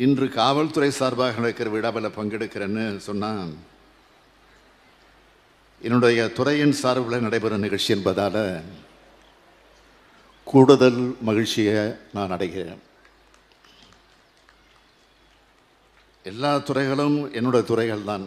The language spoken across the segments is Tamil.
இன்று காவல்துறை சார்பாக நடக்கிற விழாவில் பங்கெடுக்கிறேன்னு சொன்னால் என்னுடைய துறையின் சார்பில் நடைபெறும் நிகழ்ச்சி என்பதால் கூடுதல் மகிழ்ச்சியை நான் அடைகிறேன். எல்லா துறைகளும் என்னுடைய துறைகள் தான்.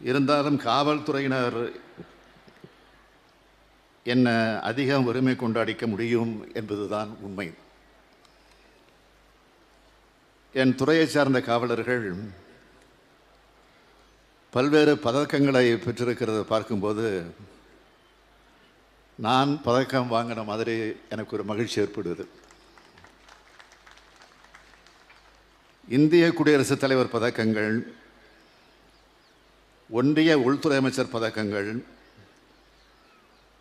இருந்தாலும் காவல்துறையினர் என்னை அதிகம் உரிமை கொண்டாடிக்க முடியும் என்பதுதான் உண்மை. என் துறையை சார்ந்த காவலர்கள் பல்வேறு பதக்கங்களை பெற்றிருக்கிறத பார்க்கும்போது நான் பதக்கம் வாங்கின மாதிரி எனக்கு ஒரு மகிழ்ச்சி ஏற்படுது. இந்திய குடியரசுத் தலைவர் பதக்கங்கள் ஒன்றிய உள்துறை அமைச்சர் பதக்கங்கள்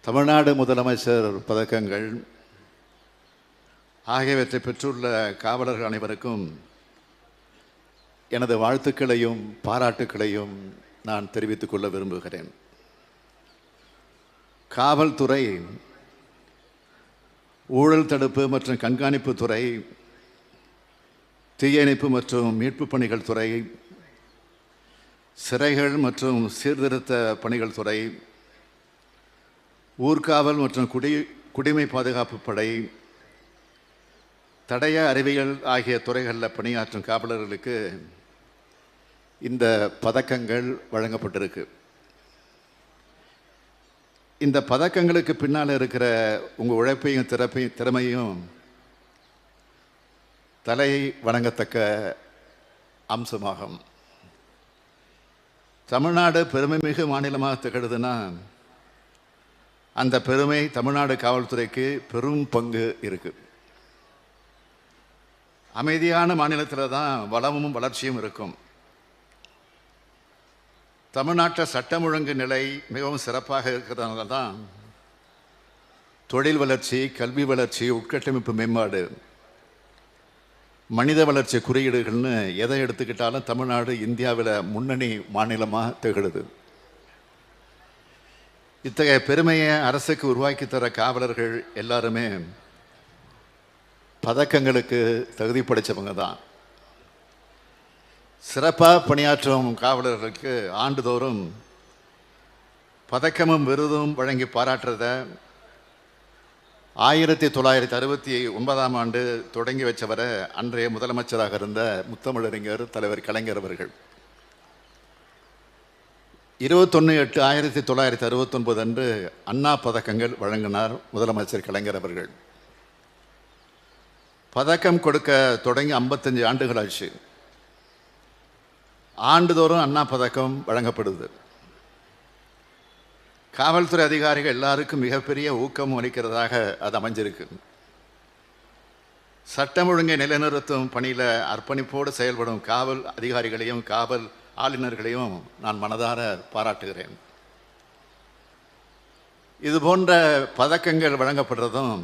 தமிழ்நாடு முதலமைச்சர் பதக்கங்கள் ஆகியவற்றை பெற்றுள்ள காவலர்கள் அனைவருக்கும் எனது வாழ்த்துக்களையும் பாராட்டுக்களையும் நான் தெரிவித்துக் கொள்ள விரும்புகிறேன். காவல்துறை ஊழல் தடுப்பு மற்றும் கண்காணிப்பு துறை தீயணைப்பு மற்றும் மீட்பு பணிகள் துறை சிறைகள் மற்றும் சீர்திருத்த பணிகள் துறை ஊர்காவல் மற்றும் குடி குடிமை பாதுகாப்பு படை தடய அறிவியல் ஆகிய துறைகளில் பணியாற்றும் காவலர்களுக்கு இந்த பதக்கங்கள் வழங்கப்பட்டிருக்கு. இந்த பதக்கங்களுக்கு பின்னால் இருக்கிற உங்கள் உழைப்பையும் திறப்பையும் திறமையும் தலை வணங்கத்தக்க அம்சமாகும். தமிழ்நாடு பெருமைமிகு மாநிலமாக திகழுதுன்னா அந்த பெருமை தமிழ்நாடு காவல்துறைக்கு பெரும் பங்கு இருக்கு. அமைதியான மாநிலத்தில் தான் வளமும் வளர்ச்சியும் இருக்கும். தமிழ்நாட்டில் சட்டம் ஒழுங்கு நிலை மிகவும் சிறப்பாக இருக்கிறதுனால தான் தொழில் வளர்ச்சி கல்வி வளர்ச்சி உட்கட்டமைப்பு மேம்பாடு மனித வளர்ச்சி குறியீடுகள்னு எதை எடுத்துக்கிட்டாலும் தமிழ்நாடு இந்தியாவில் முன்னணி மாநிலமாக திகழுது. இத்தகைய பெருமையை அரசுக்கு உருவாக்கி தர காவலர்கள் எல்லாருமே பதக்கங்களுக்கு தகுதி படைச்சவங்க தான். சிறப்பாக பணியாற்றும் காவலர்களுக்கு ஆண்டுதோறும் பதக்கமும் விருதும் வழங்கி பாராட்டுறத ஆயிரத்தி தொள்ளாயிரத்தி அறுபத்தி ஒன்பதாம் ஆண்டு தொடங்கி வச்சவரை அன்றைய முதலமைச்சராக இருந்த முத்தமிழறிஞர் தலைவர் கலைஞர் அவர்கள். இருபத்தொன்று எட்டு ஆயிரத்தி தொள்ளாயிரத்தி அறுபத்தொன்பது அன்று அண்ணா பதக்கங்கள் வழங்கினார் முதலமைச்சர் கலைஞர் அவர்கள். பதக்கம் கொடுக்க தொடங்கி ஐம்பத்தஞ்சு ஆண்டுகள் ஆச்சு. ஆண்டுதோறும் அண்ணா பதக்கம் வழங்கப்படுது. காவல்துறை அதிகாரிகள் எல்லாருக்கும் மிகப்பெரிய ஊக்கம் அளிக்கிறதாக அது அமைஞ்சிருக்கு. சட்டம் ஒழுங்கை நிலைநிறுத்தும் பணியில் அர்ப்பணிப்போடு செயல்படும் காவல் அதிகாரிகளையும் காவல் ஆளுநர்களையும் நான் மனதார பாராட்டுகிறேன். இது போன்ற பதக்கங்கள் வழங்கப்படுறதும்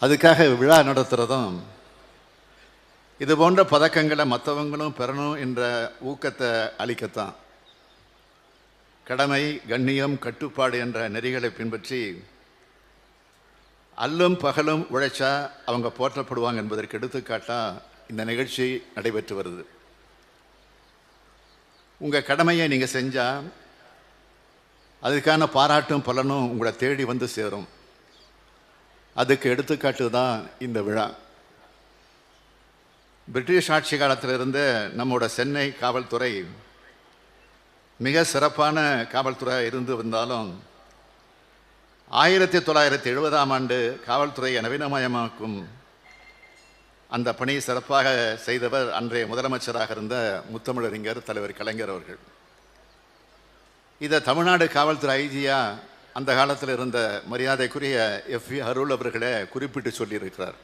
அதுக்காக விழா நடத்துகிறதும் இது போன்ற பதக்கங்களை மற்றவங்களும் பெறணும் என்ற ஊக்கத்தை அளிக்கத்தான். கடமை கண்ணியம் கட்டுப்பாடு என்ற நெறிகளை பின்பற்றி அல்லும் பகலும் உழைச்சா அவங்க போற்றப்படுவாங்க என்பதற்கு எடுத்துக்காட்டாக இந்த நிகழ்ச்சி நடைபெற்று வருது. உங்கள் கடமையை நீங்கள் செஞ்சால் அதுக்கான பாராட்டும் பலனும் உங்களை தேடி வந்து சேரும். அதுக்கு எடுத்துக்காட்டு தான் இந்த விழா. பிரிட்டிஷ் ஆட்சி காலத்திலிருந்து நம்மோட சென்னை காவல்துறை மிக சிறப்பான காவல்துறை இருந்து வந்தாலும் ஆயிரத்தி தொள்ளாயிரத்தி எழுபதாம் ஆண்டு காவல்துறையை நவீனமயமாக்கும் அந்த பணியை சிறப்பாக செய்தவர் அன்றைய முதலமைச்சராக இருந்த முத்தமிழறிஞர் தலைவர் கலைஞர் அவர்கள். இதை தமிழ்நாடு காவல்துறை ஐஜியா அந்த காலத்தில் இருந்த மரியாதைக்குரிய எஃப் வி அருள் அவர்களே குறிப்பிட்டு சொல்லியிருக்கிறார்.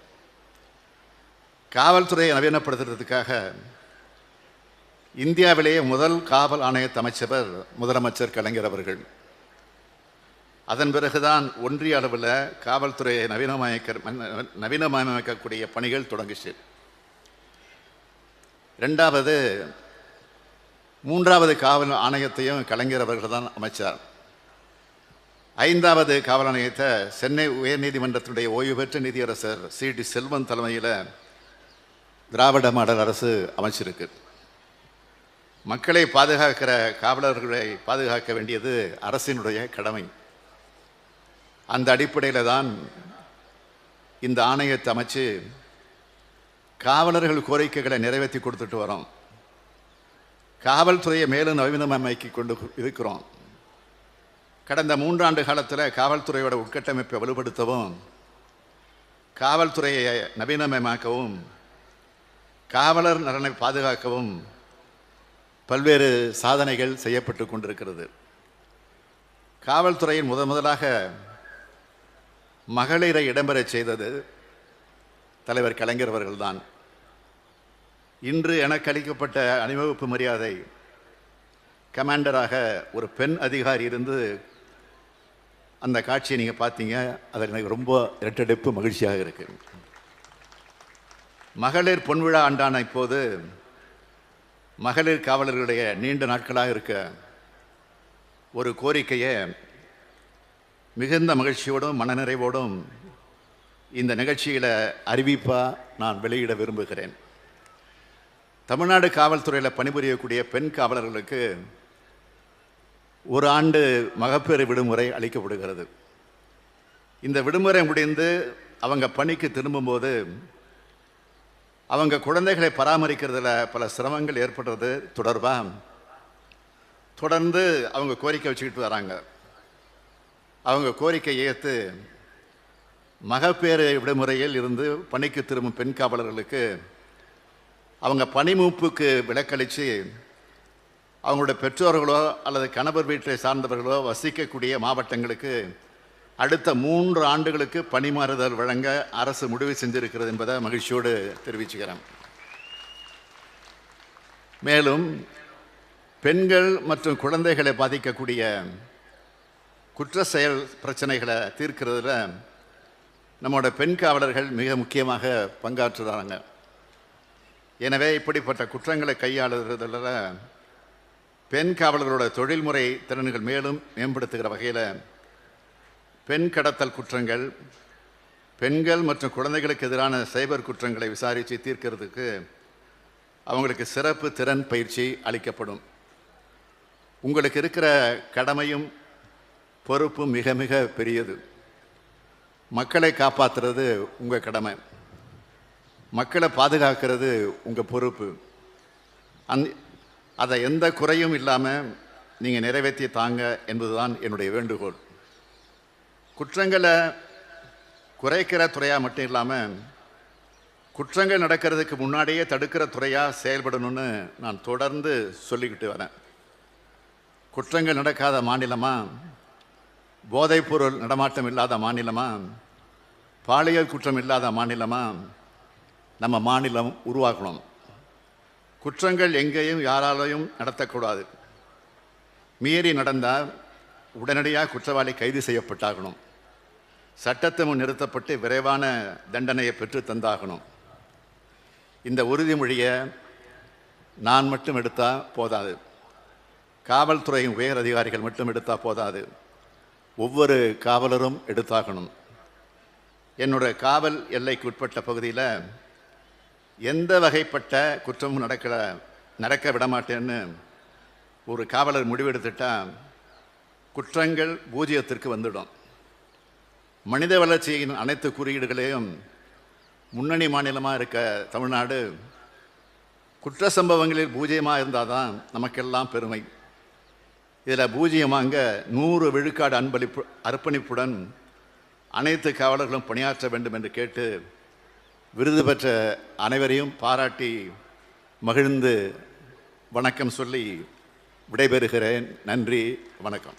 காவல்துறையை நவீனப்படுத்துறதுக்காக இந்தியாவிலேயே முதல் காவல் ஆணையத்தை அமைச்சவர் முதலமைச்சர் கலைஞர் அவர்கள். அதன் பிறகுதான் ஒன்றிய அளவில் காவல்துறையை நவீனமயக்க நவீனமயமாக்கக்கூடிய பணிகள் தொடங்குச்சு. ரெண்டாவது மூன்றாவது காவல் ஆணையத்தையும் கலைஞர் அவர்கள் தான் அமைச்சார். ஐந்தாவது காவல் ஆணையத்தை சென்னை உயர்நீதிமன்றத்தினுடைய ஓய்வு பெற்ற நீதியரசர் சி டி செல்வன் தலைமையில் திராவிட மாடல் அரசு அமைச்சிருக்கு. மக்களை பாதுகாக்கிற காவலர்களை பாதுகாக்க வேண்டியது அரசினுடைய கடமை. அந்த அடிப்படையில் தான் இந்த ஆணையத்தை அமைச்சு காவலர்கள் கோரிக்கைகளை நிறைவேற்றி கொடுத்துட்டு வரோம். காவல்துறையை மேலும் நவீனமயமாக்கி கொண்டு இருக்கிறோம். கடந்த மூன்றாண்டு காலத்தில் காவல்துறையோட உட்கட்டமைப்பை வலுப்படுத்தவும் காவல்துறையை நவீனமயமாக்கவும் காவலர் நலனை பாதுகாக்கவும் பல்வேறு சாதனைகள் செய்யப்பட்டு கொண்டிருக்கிறது. காவல்துறையின் முத முதலாக மகளிரை இடம்பெறச் செய்தது தலைவர் கலைஞர் அவர்கள்தான். இன்று எனக்கு அளிக்கப்பட்ட அணிவகுப்பு மரியாதை கமாண்டராக ஒரு பெண் அதிகாரி இருந்து அந்த காட்சியை நீங்கள் பார்த்தீங்க அதில் எனக்கு ரொம்ப இரட்டடைப்பு மகிழ்ச்சியாக இருக்குது மகளிர் பொன்விழா ஆண்டான இப்போது மகளிர் காவலர்களுடைய நீண்ட நாட்களாக இருக்க ஒரு கோரிக்கையை மிகுந்த மகிழ்ச்சியோடும் மனநிறைவோடும் இந்த நிகழ்ச்சியில் அறிவிப்பாக நான் வெளியிட விரும்புகிறேன். தமிழ்நாடு காவல்துறையில் பணிபுரியக்கூடிய பெண் காவலர்களுக்கு ஒரு ஆண்டு மகப்பேறு விடுமுறை அளிக்கப்படுகிறது. இந்த விடுமுறை முடிந்து அவங்க பணிக்கு திரும்பும்போது அவங்க குழந்தைகளை பராமரிக்கிறதுல பல சிரமங்கள் ஏற்படுறது தொடர்பாக தொடர்ந்து அவங்க கோரிக்கை வச்சுக்கிட்டு வராங்க. அவங்க கோரிக்கை ஏற்று மகப்பேறு விடுமுறையில் இருந்து பணிக்கு திரும்பும் பெண் காவலர்களுக்கு அவங்க பணிமூப்புக்கு விலக்களித்து அவங்களுடைய பெற்றோர்களோ அல்லது கணவர் வீட்டை சார்ந்தவர்களோ வசிக்கக்கூடிய மாவட்டங்களுக்கு அடுத்த மூன்று ஆண்டுகளுக்கு பணிமாறுதல் வழங்க அரசு முடிவு செஞ்சிருக்கிறது என்பதை மகிழ்ச்சியோடு தெரிவிச்சுக்கிறேன். மேலும் பெண்கள் மற்றும் குழந்தைகளை பாதிக்கக்கூடிய குற்ற செயல் பிரச்சனைகளை தீர்க்கிறதுல நம்மளோட பெண் காவலர்கள் மிக முக்கியமாக பங்காற்றுறாங்க. எனவே இப்படிப்பட்ட குற்றங்களை கையாளுறதில் பெண் காவலர்களோட தொழில்முறை திறன்கள் மேலும் மேம்படுத்துகிற வகையில் பெண் கடத்தல் குற்றங்கள் பெண்கள் மற்றும் குழந்தைகளுக்கு எதிரான சைபர் குற்றங்களை விசாரித்து தீர்க்கிறதுக்கு அவங்களுக்கு சிறப்பு திறன் பயிற்சி அளிக்கப்படும். உங்களுக்கு இருக்கிற கடமையும் பொறுப்பும் மிக மிக பெரியது. மக்களை காப்பாற்றுறது உங்கள் கடமை. மக்களை பாதுகாக்கிறது உங்கள் பொறுப்பு. அந் அதை எந்த குறையும் இல்லாமல் நீங்கள் நிறைவேற்றி தாங்க என்பதுதான் என்னுடைய வேண்டுகோள். குற்றங்களை குறைக்கிற துறையாக மட்டும் இல்லாமல் குற்றங்கள் நடக்கிறதுக்கு முன்னாடியே தடுக்கிற துறையாக செயல்படணும்னு நான் தொடர்ந்து சொல்லிக்கிட்டு வரேன். குற்றங்கள் நடக்காத மாநிலமாக போதைப்பொருள் நடமாட்டம் இல்லாத மாநிலமாக பாலியல் குற்றம் இல்லாத மாநிலமாக நம்ம மாநிலம் உருவாக்கணும். குற்றங்கள் எங்கேயும் யாராலையும் நடத்தக்கூடாது. மீறி நடந்தால் உடனடியாக குற்றவாளி கைது செய்யப்பட்டாகணும். சட்டத்தை முன் நிறுத்தப்பட்டு விரைவான தண்டனையை பெற்று தந்தாகணும். இந்த உறுதிமொழியை நான் மட்டும் எடுத்தால் போதாது. காவல்துறையின் உயர் அதிகாரிகள் மட்டும் எடுத்தால் போதாது. ஒவ்வொரு காவலரும் எடுத்தாகணும். என்னோட காவல் எல்லைக்கு உட்பட்ட பகுதியில் எந்த வகைப்பட்ட குற்றமும் நடக்கல நடக்க விடமாட்டேன்னு ஒரு காவலர் முடிவெடுத்துட்டால் குற்றங்கள் பூஜ்ஜியத்திற்கு வந்துடும். மனித வளர்ச்சியின் அனைத்து குறியீடுகளையும் முன்னணி மாநிலமாக இருக்க தமிழ்நாடு குற்ற சம்பவங்களில் பூஜ்ஜியமாக இருந்தால் தான் நமக்கெல்லாம் பெருமை. இதில் பூஜ்ஜியமாக நூறு விழுக்காடு அன்பளிப்பு அர்ப்பணிப்புடன் அனைத்து காவலர்களும் பணியாற்ற வேண்டும் என்று கேட்டு விருது பெற்ற அனைவரையும் பாராட்டி மகிழ்ந்து வணக்கம் சொல்லி விடைபெறுகிறேன். நன்றி வணக்கம்.